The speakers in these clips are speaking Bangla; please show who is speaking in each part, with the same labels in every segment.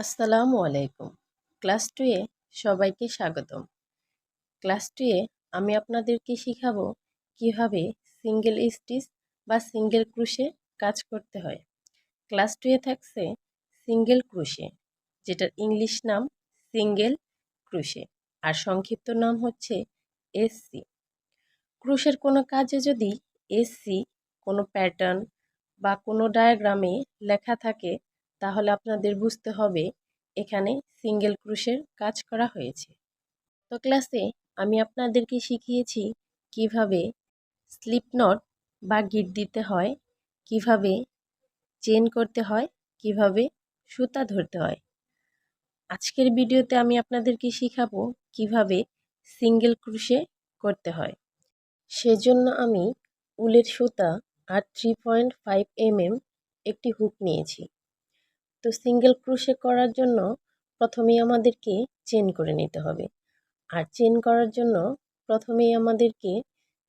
Speaker 1: আসসালামু আলাইকুম। ক্লাস টুয়ে সবাইকে স্বাগতম। ক্লাস টুয়ে আমি আপনাদেরকে শিখাবো? কীভাবে সিঙ্গেল স্টিচ বা সিঙ্গেল ক্রুশে কাজ করতে হয়? ক্লাস টুয়ে থাকছে সিঙ্গেল ক্রুশে, যেটার ইংলিশ নাম সিঙ্গেল ক্রুশে আর সংক্ষিপ্ত নাম হচ্ছে এসসি ক্রুশের কোনো কাজে যদি এসসি কোনো প্যাটার্ন বা কোনো ডায়াগ্রামে লেখা থাকে তাহলে আপনাদের বুঝতে হবে এখানে সিঙ্গেল ক্রুশের কাজ করা হয়েছে। তো ক্লাসে আমি আপনাদেরকে শিখিয়েছি কীভাবে স্লিপ নট বা গিট দিতে হয়, কীভাবে চেন করতে হয়, কীভাবে সুতা ধরতে হয়। আজকের ভিডিওতে আমি আপনাদেরকে শিখাবো কীভাবে সিঙ্গেল ক্রুশে করতে হয়। সেজন্য আমি উলের সুতা আর থ্রি পয়েন্ট ফাইভ এম একটি হুক নিয়েছি। তো সিঙ্গেল ক্রুশে করার জন্য প্রথমেই আমাদেরকে চেন করে নিতে হবে। আর চেন করার জন্য প্রথমেই আমাদেরকে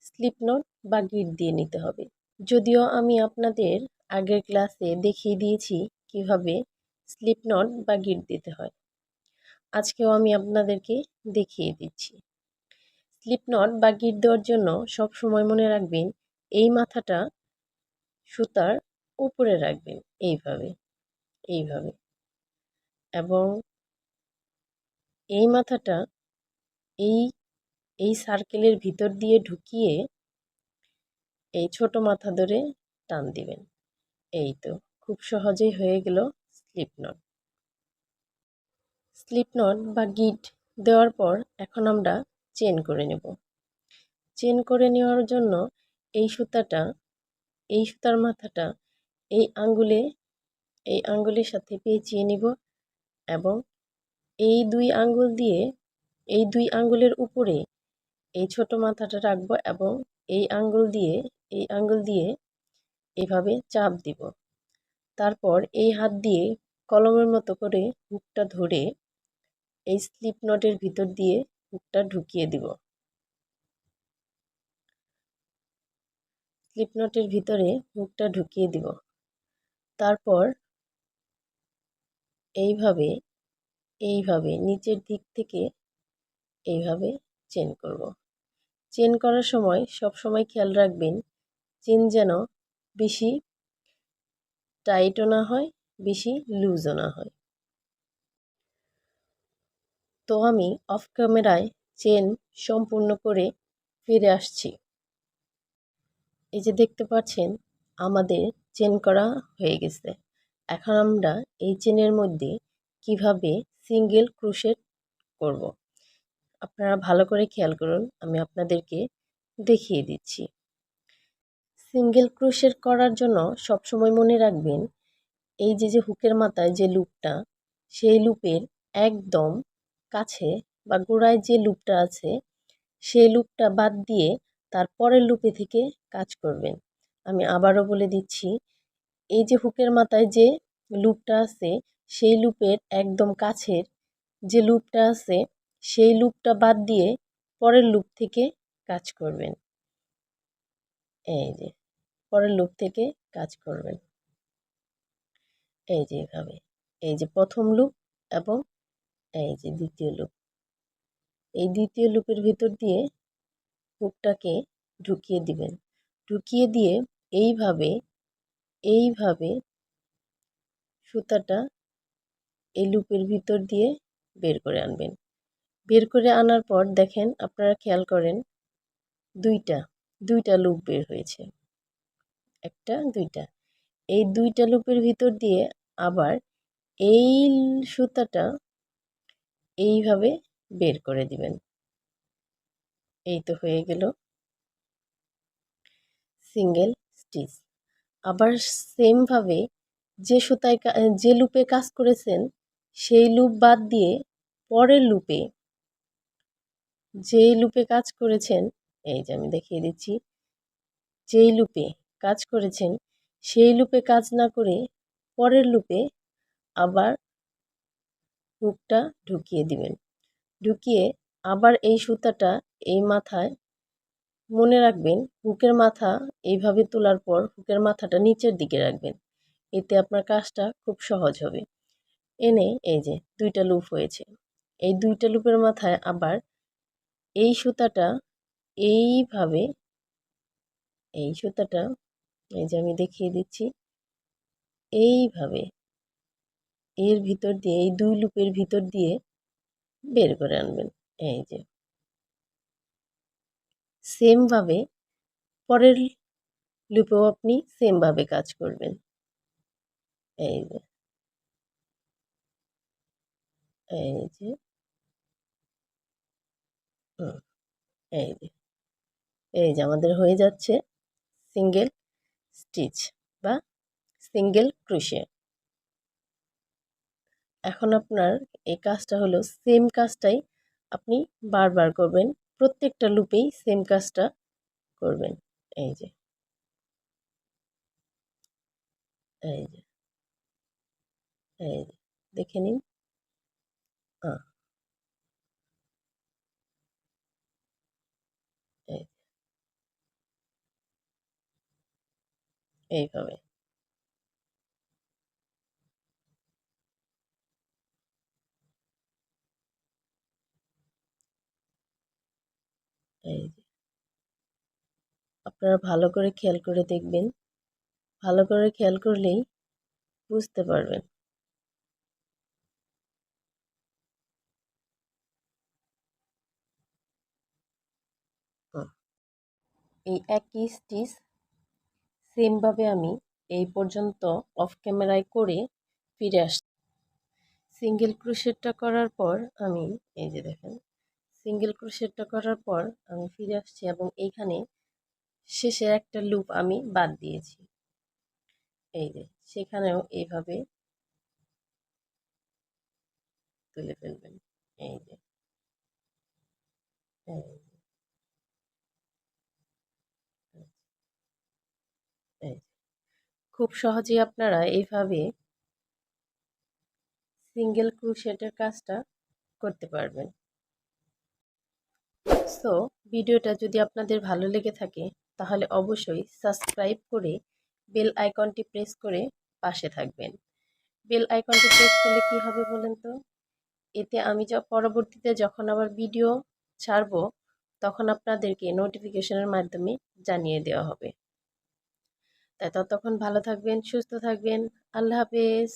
Speaker 1: স্লিপ নোট বা গিট দিয়ে নিতে হবে। যদিও আমি আপনাদের আগের ক্লাসে দেখিয়ে দিয়েছি কীভাবে স্লিপ নট বা গিট দিতে হয়। আজকেও আমি আপনাদেরকে দেখিয়ে দিচ্ছি। স্লিপ নট বা গিট দেওয়ার জন্য সব সময় মনে রাখবেন, এই মাথাটা সুতার উপরে রাখবেন, এইভাবে। এইভাবে। এবং এই মাথাটা এই এই সার্কেলের ভিতর দিয়ে ঢুকিয়ে এই ছোট মাথা ধরে টান দিবেন। এই তো, খুব সহজেই হয়ে গেল স্লিপ নট স্লিপ নট বা গিট দেওয়ার পর এখন আমরা চেন করে নেব। চেন করে নেওয়ার জন্য এই সুতাটা, এই সুতার মাথাটা এই আঙ্গুলে এই আঙ্গুলের সাথে পেঁচিয়ে নিব এবং এই দুই আঙ্গুল দিয়ে এই দুই আঙ্গুলের উপরে এই ছোট মাথাটা রাখব এবং এই আঙ্গুল দিয়ে, এই আঙ্গুল দিয়ে এভাবে চাপ দিব। তারপর এই হাত দিয়ে কলমের মতো করে হুকটা ধরে এই স্লিপ নটের ভিতর দিয়ে হুকটা ঢুকিয়ে দিব। স্লিপ নটের ভিতরে হুকটা ঢুকিয়ে দিব। তারপর এইভাবে এইভাবে নিচের দিক থেকে এইভাবে চেন করব। চেন করার সময় সব সময় খেয়াল রাখবেন চেন যেন বেশি টাইটও না হয়, বেশি লুজও না হয়। তো আমি অফ ক্যামেরায় চেন সম্পূর্ণ করে ফিরে আসছি। এই যে দেখতে পাচ্ছেন, আমাদের চেন করা হয়ে গেছে। এখন আমরা এই চেনের মধ্যে কীভাবে সিঙ্গেল ক্রুশেট করব। আপনারা ভালো করে খেয়াল করুন, আমি আপনাদেরকে দেখিয়ে দিচ্ছি সিঙ্গেল ক্রুশের করার জন্য সবসময় মনে রাখবেন, এই যে যে, হুকের মাথায় যে লুপটা, সেই লুপের একদম কাছে বা গোড়ায় যে লুপটা আছে, সেই লুপটা বাদ দিয়ে তারপরের লুপে থেকে কাজ করবেন আমি আবারও বলে দিচ্ছি, এই যে হুকের মাথায় যে লুপটা আছে, সেই লুপের একদম কাছের যে লুপটা আছে, সেই লুপটা বাদ দিয়ে পরের লুপ থেকে কাজ করবেন। এই যে, পরের লুপ থেকে কাজ করবেন। এই যে এভাবে। এই যে প্রথম লুপ এবং এই যে দ্বিতীয় লুপ। এই দ্বিতীয় লুপের ভিতর দিয়ে হুকটাকে ঢুকিয়ে দিবেন। ঢুকিয়ে দিয়ে এইভাবে এইভাবে সুতাটা এই লুপের ভিতর দিয়ে বের করে আনবেন। বের করে আনার পর দেখেন আপনারা খেয়াল করেন দুইটা দুইটা লুপ বের হয়েছে। একটা, দুইটা। এই দুইটা লুপের ভিতর দিয়ে আবার এই সুতাটা এইভাবে বের করে দিবেন। এই তো হয়ে গেল সিঙ্গেল স্টিচ। আবার সেমভাবে যে সুতায় যে লুপে কাজ করেছেন, সেই লুপ বাদ দিয়ে পরের লুপে যেই লুপে কাজ করেছেন, এই যে আমি দেখিয়ে দিচ্ছি, যেই লুপে কাজ করেছেন, সেই লুপে কাজ না করে পরের লুপে আবার হুকটা ঢুকিয়ে দিবেন। ঢুকিয়ে আবার এই সুতাটা এই মাথায় মনে রাখবেন, হুকের মাথা এইভাবে তোলার পর হুকের মাথাটা নিচের দিকে রাখবেন। এতে আপনার কাজটা খুব সহজ হবে। এনে এই যে দুইটা লুপ হয়েছে। এই দুইটা লুপের মাথায় আবার এই সুতাটা এইভাবে এই সুতাটা এই যে আমি দেখিয়ে দিচ্ছি, এইভাবে এর ভিতর দিয়ে, এই দুই লুপের ভিতর দিয়ে বের করে আনবেন। এই যে সেমভাবে পরের লুপেও আপনি সেমভাবে কাজ করবেন। এই যে এই যে এই যে এই যে আমাদের হয়ে যাচ্ছে সিঙ্গেল স্টিচ বা সিঙ্গেল ক্রুশে এখন আপনার এই কাজটা হলো সেম কাজটাই আপনি বারবার করবেন, প্রত্যেকটা লুপেই সেম কাজটা করবেন। এই যে। এই যে। এই দেখে নিন। এইভাবে। এই আপনারা ভালো করে খেয়াল করে দেখবেন। ভালো করে খেয়াল করলেই বুঝতে পারবেন। এই একই স্টিচ সেমভাবে আমি এই পর্যন্ত অফ ক্যামেরায় করে ফিরে আস সিঙ্গেল ক্রুশেটটা করার পর আমি এই যে দেখেন সিঙ্গেল ক্রুশেটটা করার পর আমি ফিরে আসছি এবং এইখানে শেষে একটা লুপ আমি বাদ দিয়েছি। এই যে সেখানেও এইভাবে তুলে ফেলবেন। এই যে এই যে, এই যে। খুব সহজেই আপনারা এইভাবে সিঙ্গেল ক্রুশেটের কাজটা করতে পারবেন। সো ভিডিওটা যদি আপনাদের ভালো লেগে থাকে, তাহলে অবশ্যই সাবস্ক্রাইব করে বেল আইকনটি প্রেস করে পাশে থাকবেন। বেল আইকনটি প্রেস করলে কি হবে বলেন তো? এতে আমি যা, পরবর্তীতে যখন আবার ভিডিও ছাড়বো, তখন আপনাদেরকে নোটিফিকেশনের মাধ্যমে জানিয়ে দেওয়া হবে। তাই ততক্ষণ ভালো থাকবেন সুস্থ থাকবেন। আল্লাহ হাফেজ।